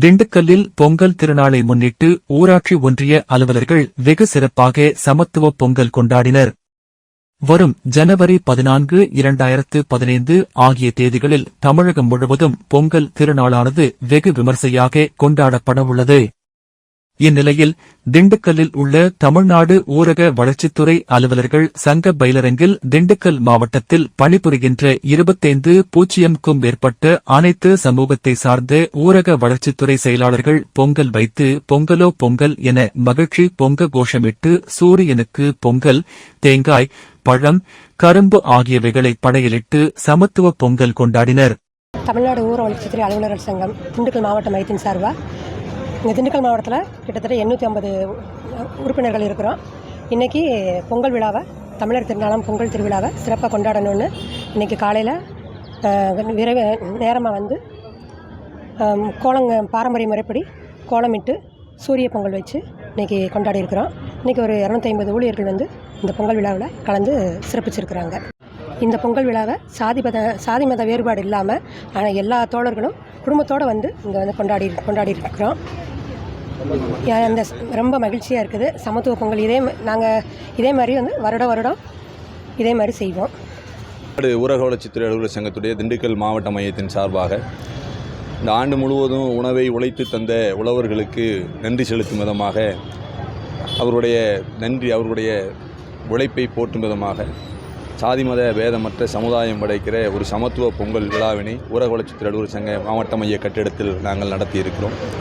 திண்டுக்கல்லில் பொங்கல் திருநாளை முன்னிட்டு ஊராட்சி ஒன்றிய அலுவலர்கள் வெகு சிறப்பாக சமத்துவ பொங்கல் கொண்டாடினர். வரும் ஜனவரி பதினான்கு இரண்டாயிரத்து பதினைந்து ஆகிய தேதிகளில் தமிழகம் முழுவதும் பொங்கல் திருநாளானது வெகு விமர்சையாக கொண்டாடப்படவுள்ளது. இந்நிலையில் திண்டுக்கல்லில் உள்ள தமிழ்நாடு ஊரக வளர்ச்சித்துறை அலுவலர்கள் சங்க பயிலரங்கில் திண்டுக்கல் மாவட்டத்தில் பணிபுரிகின்ற இருபத்தைந்து பூஜ்ஜியம்க்கும் மேற்பட்ட அனைத்து சமூகத்தை சார்ந்த ஊரக வளர்ச்சித்துறை செயலாளர்கள் பொங்கல் வைத்து பொங்கலோ பொங்கல் என மகிழ்ச்சி பொங்க கோஷமிட்டு சூரியனுக்கு பொங்கல் தேங்காய் பழம் கரும்பு ஆகியவைகளை படையலிட்டு சமத்துவ பொங்கல் கொண்டாடினர். தமிழ்நாடு ஊர வளர்ச்சித்துறை அலுவலர்கள் சங்கம் திண்டுக்கல் மாவட்ட மையத்தின் சார்பாக இங்கே திண்டுக்கல் மாவட்டத்தில் கிட்டத்தட்ட எண்ணூற்றி ஐம்பது உறுப்பினர்கள் இருக்கிறோம். இன்றைக்கி பொங்கல் விழாவை தமிழர் திருநாளாம் பொங்கல் திருவிழாவை சிறப்பாக கொண்டாடணும்னு இன்றைக்கி காலையில் விரைவு நேரமாக வந்து கோலங்க பாரம்பரிய முறைப்படி கோலமிட்டு சூரிய பொங்கல் வச்சு இன்றைக்கி கொண்டாடி இருக்கிறோம். இன்றைக்கி ஒரு இரநூத்தி ஐம்பது ஊழியர்கள் வந்து இந்த பொங்கல் விழாவில் கலந்து சிறப்பிச்சிருக்கிறாங்க. இந்த பொங்கல் விழாவை சாதி மத சாதி மத வேறுபாடு இல்லாமல் ஆனால் எல்லா தோழர்களும் குடும்பத்தோடு வந்து இங்கே வந்து கொண்டாடி கொண்டாடி இருக்கிறோம். அந்த ரொம்ப மகிழ்ச்சியாக இருக்குது. சமத்துவ பொங்கல் இதே நாங்கள் இதே மாதிரி வந்து வருடம் வருடம் இதே மாதிரி செய்வோம். ஊரக வளர்ச்சித்துறை அலுவலர் சங்கத்துடைய திண்டுக்கல் மாவட்ட மையத்தின் சார்பாக இந்த ஆண்டு முழுவதும் உணவை உழைத்து தந்த உழவர்களுக்கு நன்றி செலுத்தும் விதமாக அவருடைய நன்றி அவருடைய உழைப்பை போற்றும் விதமாக சாதி மத பேதமற்ற சமுதாயம் படைக்கிற ஒரு சமத்துவ பொங்கல் விழாவினை ஊரக வளர்ச்சித்துறை அலுவலர் சங்க மாவட்ட மைய கட்டிடத்தில் நாங்கள் நடத்தி இருக்கிறோம்